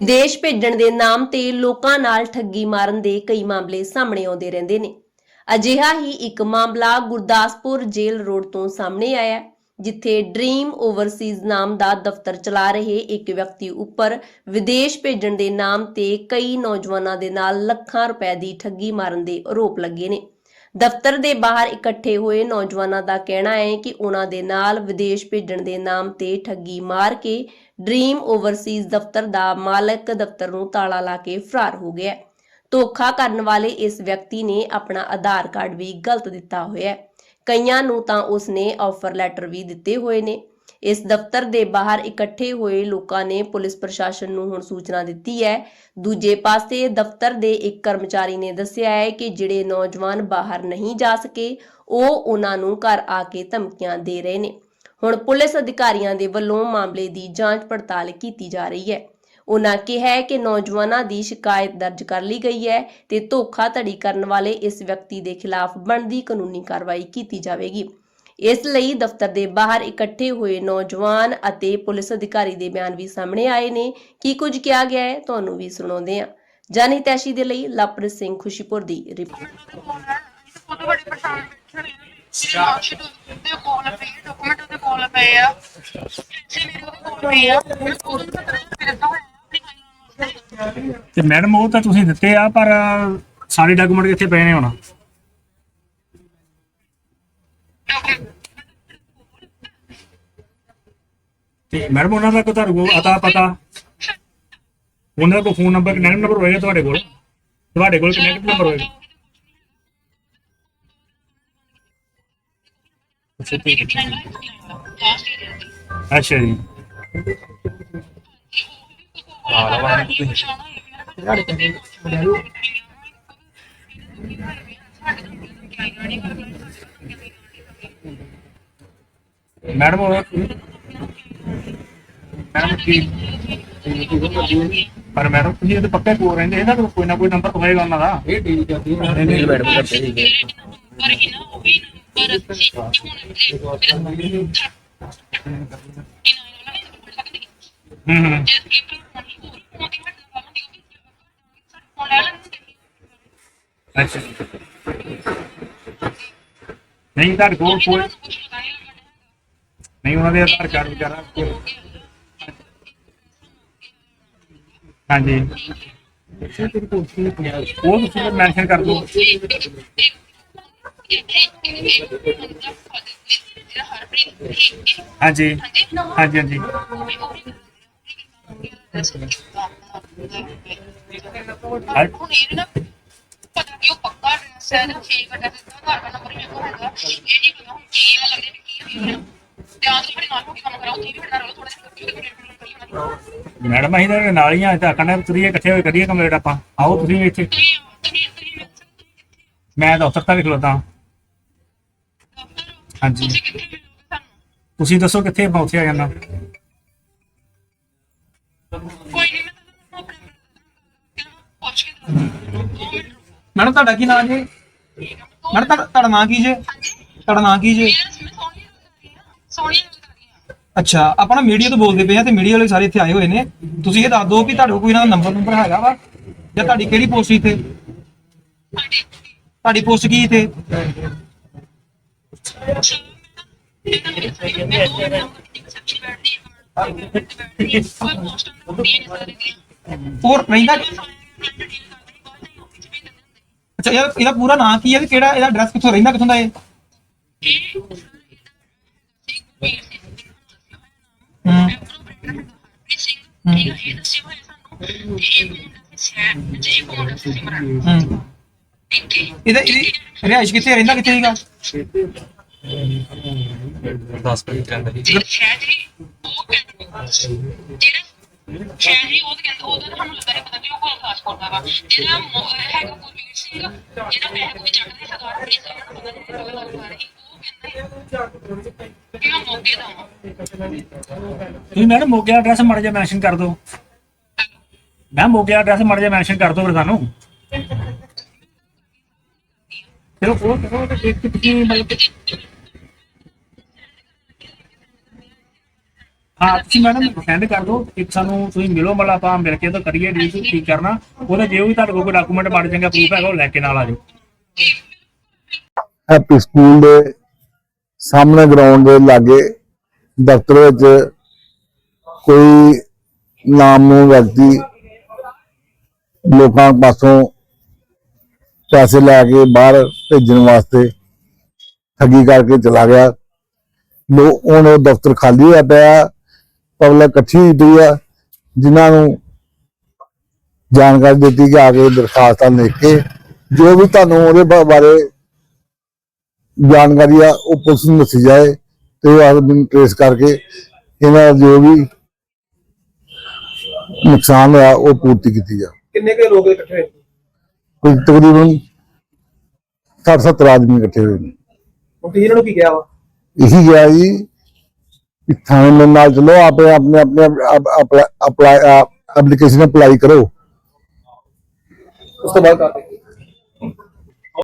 ਵਿਦੇਸ਼ ਭੇਜਣ ਦੇ ਨਾਮ ਤੇ ਲੋਕਾਂ ਨਾਲ ਠੱਗੀ ਮਾਰਨ ਦੇ ਕਈ ਮਾਮਲੇ ਸਾਹਮਣੇ ਆਉਂਦੇ ਰਹਿੰਦੇ ਨੇ। ਅਜਿਹਾ ਹੀ ਇੱਕ ਮਾਮਲਾ ਗੁਰਦਾਸਪੁਰ ਜੇਲ੍ਹ ਰੋਡ ਤੋਂ ਸਾਹਮਣੇ ਆਇਆ ਜਿੱਥੇ ਡ੍ਰੀਮ ਓਵਰਸੀਜ਼ ਨਾਮ ਦਾ ਦਫ਼ਤਰ ਚਲਾ ਰਹੇ ਇੱਕ ਵਿਅਕਤੀ ਉੱਪਰ ਵਿਦੇਸ਼ ਭੇਜਣ ਦੇ ਨਾਮ ਤੇ ਕਈ ਨੌਜਵਾਨਾਂ ਦੇ ਨਾਲ ਲੱਖਾਂ ਰੁਪਏ ਦੀ ਠੱਗੀ ਮਾਰਨ ਦੇ ਆਰੋਪ ਲੱਗੇ ਨੇ। ਦਫ਼ਤਰ ਦੇ ਬਾਹਰ ਇਕੱਠੇ ਹੋਏ ਨੌਜਵਾਨਾਂ ਦਾ ਕਹਿਣਾ ਹੈ ਕਿ ਉਹਨਾਂ ਦੇ ਨਾਲ ਵਿਦੇਸ਼ ਭੇਜਣ ਦੇ ਨਾਮ ਤੇ ਠੱਗੀ ਮਾਰ ਕੇ ਡ੍ਰੀਮ ਓਵਰਸੀਜ਼ ਦਫ਼ਤਰ ਦਾ ਮਾਲਕ ਦਫ਼ਤਰ ਨੂੰ ਤਾਲਾ ਲਾ ਕੇ ਫਰਾਰ ਹੋ ਗਿਆ ਧੋਖਾ ਕਰਨ ਵਾਲੇ ਇਸ ਵਿਅਕਤੀ ਨੇ ਆਪਣਾ ਆਧਾਰ ਕਾਰਡ ਵੀ ਗਲਤ ਦਿੱਤਾ ਹੋਇਆ ਹੈ। ਕਈਆਂ ਨੂੰ ਤਾਂ ਉਸਨੇ ਆਫਰ ਲੈਟਰ ਵੀ ਦਿੱਤੇ ਹੋਏ ਨੇ। ਇਸ ਦਫ਼ਤਰ ਦੇ ਬਾਹਰ ਇਕੱਠੇ ਹੋਏ ਲੋਕਾਂ ਨੇ ਪੁਲਿਸ ਪ੍ਰਸ਼ਾਸਨ ਨੂੰ ਹੁਣ ਸੂਚਨਾ ਦਿੱਤੀ ਹੈ। ਦੂਜੇ ਪਾਸੇ ਦਫ਼ਤਰ ਦੇ ਇੱਕ ਕਰਮਚਾਰੀ ਨੇ ਦੱਸਿਆ ਹੈ ਕਿ ਜਿਹੜੇ ਨੌਜਵਾਨ ਬਾਹਰ ਨਹੀਂ ਜਾ ਸਕੇ, ਉਹ ਉਹਨਾਂ ਨੂੰ ਘਰ ਆ ਕੇ ਧਮਕੀਆਂ ਦੇ ਰਹੇ ਨੇ। ਹੁਣ ਪੁਲਿਸ ਅਧਿਕਾਰੀਆਂ ਦੇ ਵੱਲੋਂ ਮਾਮਲੇ ਦੀ ਜਾਂਚ ਪੜਤਾਲ ਕੀਤੀ ਜਾ ਰਹੀ ਹੈ। ਉਹਨਾਂ ਕਿਹਾ ਹੈ ਕਿ ਨੌਜਵਾਨਾਂ ਦੀ ਸ਼ਿਕਾਇਤ ਦਰਜ ਕਰ ਲਈ ਗਈ ਹੈ ਤੇ ਧੋਖਾਧੜੀ ਕਰਨ ਵਾਲੇ ਇਸ ਵਿਅਕਤੀ ਦੇ ਖਿਲਾਫ ਬਣਦੀ ਕਾਨੂੰਨੀ ਕਾਰਵਾਈ ਕੀਤੀ ਜਾਵੇਗੀ। ਇਸ ਲਈ ਦਫ਼ਤਰ ਦੇ ਬਾਹਰ ਇਕੱਠੇ ਹੋਏ ਨੌਜਵਾਨ ਅਤੇ ਪੁਲਿਸ ਅਧਿਕਾਰੀ ਦੇ ਬਿਆਨ ਵੀ ਸਾਹਮਣੇ ਆਏ ਨੇ। ਕੀ ਕੁਝ ਕਿਹਾ ਗਿਆ ਹੈ, ਤੁਹਾਨੂੰ ਵੀ ਸੁਣਾਉਂਦੇ ਹਾਂ। ਜਾਨੀ ਤੈਸ਼ੀ ਦੇ ਲਈ ਲਵਪ੍ਰੀਤ ਸਿੰਘ ਖੁਸ਼ੀਪੁਰ ਦੀ ਰਿਪੋਰਟ। ਖੁਦ ਬੜੇ ਪਰੇਸ਼ਾਨ ਬੈਠੇ ਮੇਰੇ ਮਾਰਕਸ਼ੀਟ ਦੇ ਕੋਲ ਪਈ ਡਾਕੂਮੈਂਟ ਉਹਦੇ ਕੋਲ ਪਏ ਆ ਪੈਸੇ ਮੇਰੇ ਉਹਦੇ ਕੋਲ ਪਏ ਆ ਉਹਨੂੰ ਤਾਂ ਫਿਰ ਦਿੱਤਾ ਤੇ ਮੈਡਮ, ਉਹ ਤਾਂ ਤੁਸੀਂ ਦਿੱਤੇ ਆ, ਪਰ ਸਾਰੇ ਡਾਕੂਮੈਂਟ ਕਿੱਥੇ ਪਏ ਨੇ ਹੁਣ? ਤੇ ਮੈਡਮ ਉਹਨਾਂ ਦਾ ਕੋਈ ਤੁਹਾਨੂੰ ਅਤਾ ਪਤਾ? ਉਹਨਾਂ ਦਾ ਫੋਨ ਨੰਬਰ ਕਨੈਕਟ ਨੰਬਰ ਹੋਏਗਾ ਤੁਹਾਡੇ ਕੋਲ? ਤੁਹਾਡੇ ਕੋਲ ਕਨੈਕਟ ਨੰਬਰ ਹੋਏਗਾ? ਅੱਛਾ ਠੀਕ ਹੈ, ਠੀਕ ਹੈ। ਅੱਛਾ ਜੀ। ਮੈਡਮ ਉਹ ਮੈਡਮ ਕੀ ਪਰ ਮੈਡਮ ਤੁਸੀਂ ਇਹ ਤਾਂ ਪੱਕੇ ਕੋਲ ਰਹਿੰਦੇ ਇਹਦਾ ਤਾਂ ਕੋਈ ਨਾ ਕੋਈ ਨੰਬਰ ਹੋਏਗਾ ਉਹਨਾਂ ਦਾ। ਇਹ ਡੀਲ ਕਰਦੀ ਹੈ ਮੈਡਮ ਮੈਡਮ ਕਰਦੇ ਸੀਗੇ ਪਰ ਇਹਨਾਂ ਉਹ ਵੀ ਨੰਬਰ ਸੀ ਹੁਣ ਹੂੰ। ਹੂੰ। ਅੱਛਾ। ਨਹੀਂ ਤੁਹਾਡੇ ਕੋਲ ਕੋਈ ਨਹੀਂ ਉਹਨਾਂ ਦੇ ਆਧਾਰ ਕਾਰਡ ਵਗੈਰਾ ਕੋਈ ਹਾਂਜੀ। ਉਹ ਤੁਸੀਂ ਮੈਂਸ਼ਨ ਕਰ ਦਿਓ। ਹਾਂਜੀ। ਹਾਂਜੀ ਹਾਂਜੀ। ਹੁਣ ਇਹ ਨਾ ਪਤਾ ਕਿ ਉਹ ਪੱਕਾ ਐਡਰੈਸ ਹੈ ਨਾ ਫੇਕ ਐਡਰੈਸ ਦਾ ਘਰ ਦਾ ਨੰਬਰ ਮੇਰੇ ਕੋਲ ਹੈਗਾ ਇਹ ਨਹੀਂ ਪਤਾ ਹੁਣ ਕੀ ਆ ਲੱਗਦੇ ਨੇ ਕੀ ਹੋਈ ਹੈ ਤੇ ਆਜ ਮੇਰੇ ਨਾਲ ਹੋ ਕੇ ਕੰਮ ਕਰਾਓ ਉੱਥੇ ਵੀ ਬਣਾ ਰੋ ਥੋੜਾ ਜਿਹਾ ਕਿਉਂਕਿ ਮੇਰੇ ਕੋਲ ਕਰੀ ਹੋਣਾ ਮੈਡਮ ਅਸੀਂ ਤਾਂ ਨਾਲ ਹੀ ਆ ਤਾਂ ਕਹਿੰਦੇ ਤੁਰੀਏ ਇਕੱਠੇ ਹੋਏ ਕਰੀਏ ਕੰਪਲੀਟ ਆਪਾਂ। ਆਓ ਤੁਸੀਂ ਵੀ ਇੱਥੇ। ਮੈਂ ਤਾਂ ਉੱਤਰ ਤੱਕ ਖਲੋਤਾ। ਹਾਂਜੀ। ਤੁਸੀਂ ਦੱਸੋ ਕਿੱਥੇ ਆਪਾਂ ਉੱਥੇ ਆ ਜਾਣਾ ਕੋਈ ਨਹੀਂ ਮੈਂ ਤੁਹਾਨੂੰ ਆਪਣੇ ਪੁੱਛ ਕੇ ਦੱਸਦਾ ਦੋ ਮਿੰਟ ਮੈਡਮ ਤੁਹਾਡਾ ਕੀ ਨਾਮ ਜੀ? ਮੈਡਮ ਤੁਹਾਡਾ ਨਾਂ ਕੀ ਜੇ? ਤੁਹਾਡਾ ਨਾਂ ਕੀ ਜੇ? ਮੇਰਾ ਅੱਛਾ, ਆਪਾਂ ਨਾ ਮੀਡੀਆ ਤੋਂ ਬੋਲਦੇ ਪਏ ਆ ਤੇ ਮੀਡੀਆ ਵਾਲੇ ਸਾਰੇ ਇੱਥੇ ਆਏ ਹੋਏ ਨੇ। ਤੁਸੀਂ ਇਹ ਦੱਸ ਦਿਓ ਕਿ ਤੁਹਾਡੇ ਕੋਲ ਕੋਈ ਇਹਨਾਂ ਦਾ ਨੰਬਰ ਨੰਬਰ ਹੈਗਾ ਵਾ? ਜਾਂ ਤੁਹਾਡੀ ਕਿਹੜੀ ਪੋਸਟ ਇੱਥੇ? ਸਾਡੇ ਤੁਹਾਡੀ ਪੋਸਟ ਕੀ ਇੱਥੇ? ਹੋਰ ਰਹਿੰਦਾ ਅੱਛਾ, ਇਹਦਾ ਇਹਦਾ ਪੂਰਾ ਨਾਂ ਕੀ ਹੈ? ਤੇ ਕਿਹੜਾ ਇਹਦਾ ਐਡਰੈਸ ਕਿੱਥੋਂ ਰਹਿੰਦਾ, ਕਿੱਥੋਂ ਦਾ ਇਹ? ਹੂੰ। ਇਹਦਾ ਇਹਦੀ ਰਿਹਾਇਸ਼ ਕਿੱਥੇ ਰਹਿੰਦਾ ਕਿੱਥੇ ਸੀਗਾ? 10 ਮਿੰਟ ਰਹਿੰਦਾ ਜੀ ਸ਼ਹਿਰੀ ਉਹ ਕਹਿੰਦਾ ਉਹਦਾ ਤਾਂ ਸਾਨੂੰ ਲੱਗਾ ਨਹੀਂ ਪਤਾ ਕਿ ਉਹ ਕੋਲ ਪਾਸਪੋਰਟ ਦਾ ਵਾ। ਜਿਹੜਾ ਹੈਗਾ ਗੁਰਵੀਰ ਸਿੰਘ ਜਿਹੜਾ ਪੈਸੇ ਕੋਈ ਚੱਕਦੇ ਸਰਦਾਰ ਪੁਲਿਸ ਦਾ ਪਤਾ ਨਹੀਂ ਲੱਗਾ ਰਹੀ। ਉਹ ਕਹਿੰਦਾ ਕਿ ਤੁਸੀਂ ਮੈਡਮ ਮੋਗੇ ਐਡਰੈਸ ਮੜ ਜਾ ਮੈਂਸ਼ਨ ਕਰ ਦਿਓ। ਮੈਂ ਮੋਗੇ ਐਡਰੈਸ ਮੜ ਜਾ ਮੈਂਸ਼ਨ ਕਰ ਦਿਓ ਫਿਰ ਸਾਨੂੰ। ਚਲੋ, ਉਹ ਉਹ ਤੇ ਇੱਕ ਤੁਸੀਂ ਮਤਲਬ ਹਾਂ, ਤੁਸੀਂ ਮੈਡਮ ਸੈਂਡ ਕਰ ਦਿਓ। ਇੱਕ ਸਾਨੂੰ ਤੁਸੀਂ ਮਿਲੋ, ਮਤਲਬ ਆਪਾਂ ਮਿਲ ਕੇ ਤਾਂ ਕਰੀਏ ਡੀਲ ਕੀ ਕਰਨਾ। ਉਹਦੇ ਜੇ ਵੀ ਤੁਹਾਡੇ ਕੋਲ ਕੋਈ ਡਾਕੂਮੈਂਟ ਬਣ ਚੰਗਾ ਪ੍ਰੂਫ ਹੈਗਾ, ਉਹ ਲੈ ਕੇ ਨਾਲ ਆ ਜਾਓ। ਹੈਪੀ ਸਕੂਲ ਦੇ ਸਾਹਮਣੇ ਗਰਾਊਂਡ ਦੇ ਲਾਗੇ ਦਫ਼ਤਰ ਵਿੱਚ ਕੋਈ ਨਾਮੂ ਵਿਅਕਤੀ ਲੋਕਾਂ ਪਾਸੋਂ ਪੈਸੇ ਲੈ ਕੇ ਬਾਹਰ ਭੇਜਣ ਵਾਸਤੇ ਠੱਗੀ ਕਰਕੇ ਚਲਾ ਗਿਆ। ਲੋ, ਹੁਣ ਉਹ ਦਫ਼ਤਰ ਖਾਲੀ ਹੋਇਆ ਪਿਆ, ਪਬਲਿਕ ਇਕੱਠੀ ਹੋਈ ਪਈ ਆ, ਜਿਨ੍ਹਾਂ ਨੂੰ ਜਾਣਕਾਰੀ ਦਿੱਤੀ ਕਿ ਆ ਕੇ ਦਰਖਾਸਤਾਂ ਲਿਖ ਕੇ ਜੋ ਵੀ ਤੁਹਾਨੂੰ ਉਹਦੇ ਬਾਰੇ ਜਾਣਕਾਰੀ ਆ ਉਹ ਪੁਲਿਸ ਨੂੰ ਦੱਸੀ ਜਾਏ ਤੇ ਉਹ ਆਦਮੀ ਨੂੰ ਟ੍ਰੇਸ ਕਰਕੇ ਇਹਨਾਂ ਦਾ ਜੋ ਵੀ ਨੁਕਸਾਨ ਹੋਇਆ ਉਹ ਪੂਰਤੀ ਕੀਤੀ ਜਾ ਕਿੰਨੇ ਕੁ ਲੋਕ ਇਕੱਠੇ ਹੋਏ? ਕੋਈ ਤਕਰੀਬਨ 60 70 ਆਦਮੀ ਇਕੱਠੇ ਹੋਏ ਨੇ। ਹੁਣ ਤੁਸੀਂ ਇਹਨਾਂ ਨੂੰ ਕੀ ਕਿਹਾ ਵਾ? ਇਹੀ ਗਿਆ ਜੀ ਕਿ ਥਾਣੇ ਮੇਰੇ ਨਾਲ ਚਲੋ ਆਪੇ ਆਪਣੇ ਆਪਣੇ ਅਪਲਾਈ ਐਪਲੀਕੇਸ਼ਨ ਅਪਲਾਈ ਕਰੋ। ਉਸ ਤੋਂ ਬਾਅਦ ਕਰਦੇ।